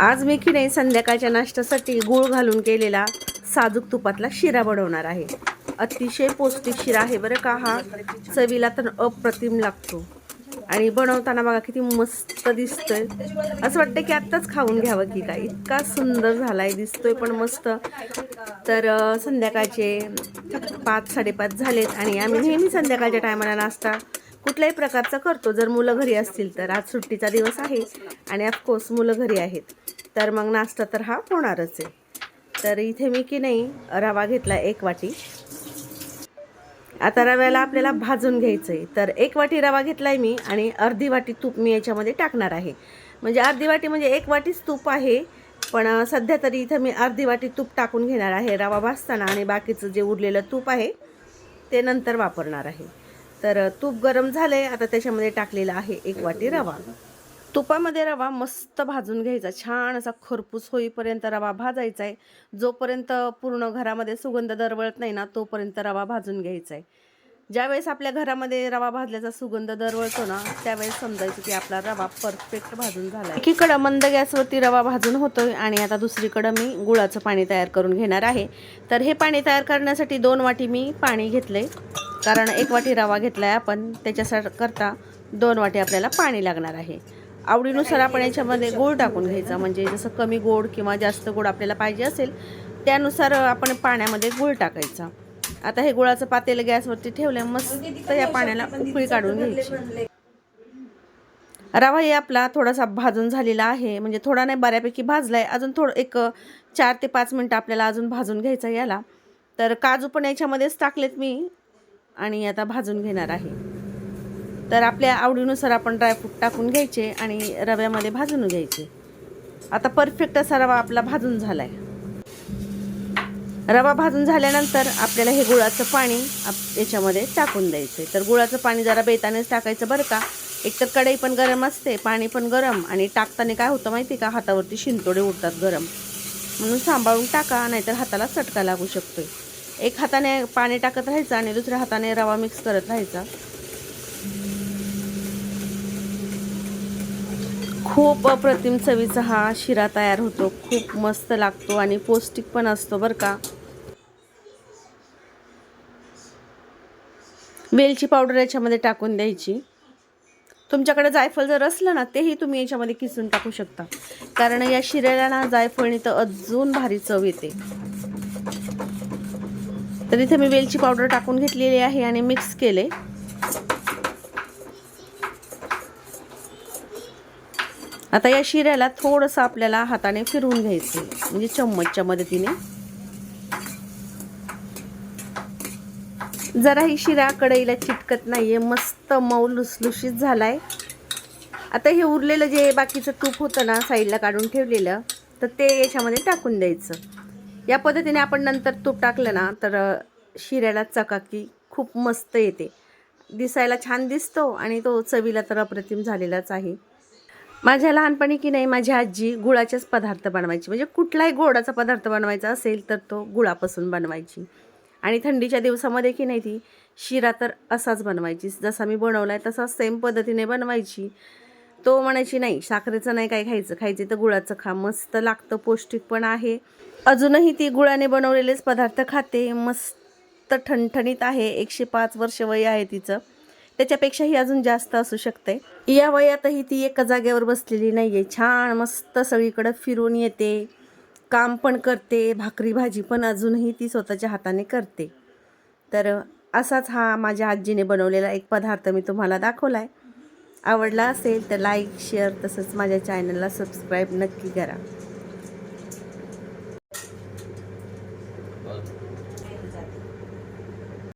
आज मी की नाही संध्याकाळच्या नाश्त्यासाठी गूळ घालून केलेला साजूक तुपातला शिरा बनवणार आहे. अतिशय पौष्टिक शिरा आहे बरं का हा. चवीला तर अप्रतिम लागतो. आणि बनवताना बघा किती मस्त दिसतोय. असं वाटतं की आत्ताच खाऊन घ्यावं की काय. इतका सुंदर झालाय दिसतोय पण मस्त. तर संध्याकाळचे पाच साडेपाच झालेत आणि आम्ही नेहमी संध्याकाळच्या टायमाला नाश्ता कुठल्याही प्रकारचा करतो. जर मुलं घरी असतील तर. आज सुट्टीचा दिवस आहे आणि ऑफकोर्स मुलं घरी आहेत. तर मग नाश्ता तर हा होणारच आहे. तर इथे मी की नाही रवा घेतला एक वाटी. आता रव्याला आपल्याला भाजून घ्यायचं आहे तर एक वाटी रवा घेतलाय मी आणि अर्धी वाटी तूप मी याच्यामध्ये टाकणार आहे. म्हणजे अर्धी वाटी म्हणजे एक वाटीच तूप आहे. पण सध्या तरी इथं मी अर्धी वाटी तूप टाकून घेणार आहे. रवा भाजताना आणि बाकीचं जे उरलेलं तूप आहे ते नंतर वापरणार आहे. तर तूप गरम झालंय आता त्याच्यामध्ये टाकलेला आहे एक वाटी रवा. तुपामध्ये रवा मस्त भाजून घ्यायचा. छान असा खरपूस होईपर्यंत रवा भाजायचा आहे जोपर्यंत पूर्ण घरामध्ये सुगंध दरवळत नाही ना तोपर्यंत रवा भाजून घ्यायचा आहे ज्यावेळेस आपल्या घरामध्ये रवा भाजल्याचा सुगंध दरवळतो ना त्यावेळेस समजायचं की आपला रवा परफेक्ट भाजून झाला एकीकडं मंद गॅसवरती रवा भाजून होतोय आणि आता दुसरीकडं मी गुळाचं पाणी तयार करून घेणार आहे. तर हे पाणी तयार करण्यासाठी दोन वाटी मी पाणी घेतलंय. कारण एक वाटी रवा घेतला आहे आपण त्याच्यासाठी करता दोन वाटी आपल्याला पाणी लागणार आहे. आवडीनुसार आपण याच्यामध्ये गोड टाकून घ्यायचा म्हणजे जसं कमी गोड किंवा जास्त गोड आपल्याला पाहिजे असेल त्यानुसार आपण पाण्यामध्ये गूळ टाकायचा. आता हे गुळाचं पातेलं गॅसवरती ठेवलं मस्त या पाण्याला उकळी काढून घ्यायची. रवा हे आपला थोडासा भाजून झालेला आहे म्हणजे थोडा नाही बऱ्यापैकी भाजला आहे अजून थोडं एक चार ते पाच मिनटं आपल्याला अजून भाजून घ्यायचं याला. तर काजू पण याच्यामध्येच टाकलेत मी. आणि आता भाजून घेणार आहे. तर आपल्या आवडीनुसार आपण ड्रायफ्रूट टाकून घ्यायचे आणि रव्यामध्ये भाजून घ्यायचे. आता परफेक्ट असा रवा आपला भाजून झाला आहे रवा भाजून झाल्यानंतर आपल्याला हे गुळाचं पाणी आप याच्यामध्ये टाकून द्यायचं तर गुळाचं पाणी जरा बेतानेच टाकायचं बरं का. एकतर कढई पण गरम असते पाणी पण गरम आणि टाकताना काय होतं माहिती का? हातावरती शिंतोडे उडतात गरम. म्हणून सांभाळून टाका नाहीतर हाताला चटका लागू शकतोय. एक हाताने पाणी टाकत राहायचं आणि दुसऱ्या हाताने रवा मिक्स करत राहायचा. खूप अप्रतिम चवीचा हा शिरा तयार होतो. खूप मस्त लागतो आणि पौष्टिक पण असतो बरं का. वेलची पावडर याच्यामध्ये टाकून द्यायची. तुमच्याकडे जायफळ जर असलं ना तेही तुम्ही याच्यामध्ये किसून टाकू शकता. कारण या शिऱ्याला ना जायफळणी तर अजून भारी चव येते. तर इथे मी वेलची पावडर टाकून घेतलेली आहे आणि मिक्स केले. आता या शिऱ्याला थोडंसं आपल्याला हाताने फिरवून घ्यायचं म्हणजे चम्मचच्या मदतीने. जरा ही शिरा कढईला चिटकत नाहीये मस्त मऊ लुसलुशीत झालाय. आता हे उरलेलं जे बाकीचं तूप होतं ना साईडला काढून ठेवलेलं तर ते याच्यामध्ये टाकून द्यायचं. या पद्धतीने आपण नंतर तूप टाकलं ना तर शिऱ्याला चकाकी खूप मस्त येते. दिसायला छान दिसतो आणि तो चवीला तर अप्रतिम झालेलाच आहे. माझ्या लहानपणी की नाही माझी आजी गुळाचेच पदार्थ बनवायची. म्हणजे कुठलाही गोडाचा पदार्थ बनवायचा असेल तर तो गुळापासून बनवायची. आणि थंडीच्या दिवसामध्ये की नाही ती शिरा तर असाच बनवायची. जसा मी बनवला आहे तसा सेम पद्धतीने बनवायची. तो म्हणायची नाही साखरेचं नाही काय खायचं. खायचे तर गुळाचं खा. मस्त लागतं पौष्टिक पण आहे. अजूनही ती गुळाने बनवलेलेच पदार्थ खाते. मस्त ठणठणीत आहे. एकशे पाच वर्ष वय आहे तिचं. त्याच्यापेक्षाही अजून जास्त असू शकते. या वयातही ती एका जागेवर बसलेली नाही आहे छान मस्त सगळीकडं फिरून येते. काम पण करते. भाकरी भाजी पण अजूनही ती स्वतःच्या हाताने करते. तर असाच हा माझ्या आजीने बनवलेला एक पदार्थ मी तुम्हाला दाखवला आहे आवडला असेल तर लाईक शेअर तसंच माझ्या चॅनलला सबस्क्राईब नक्की करा.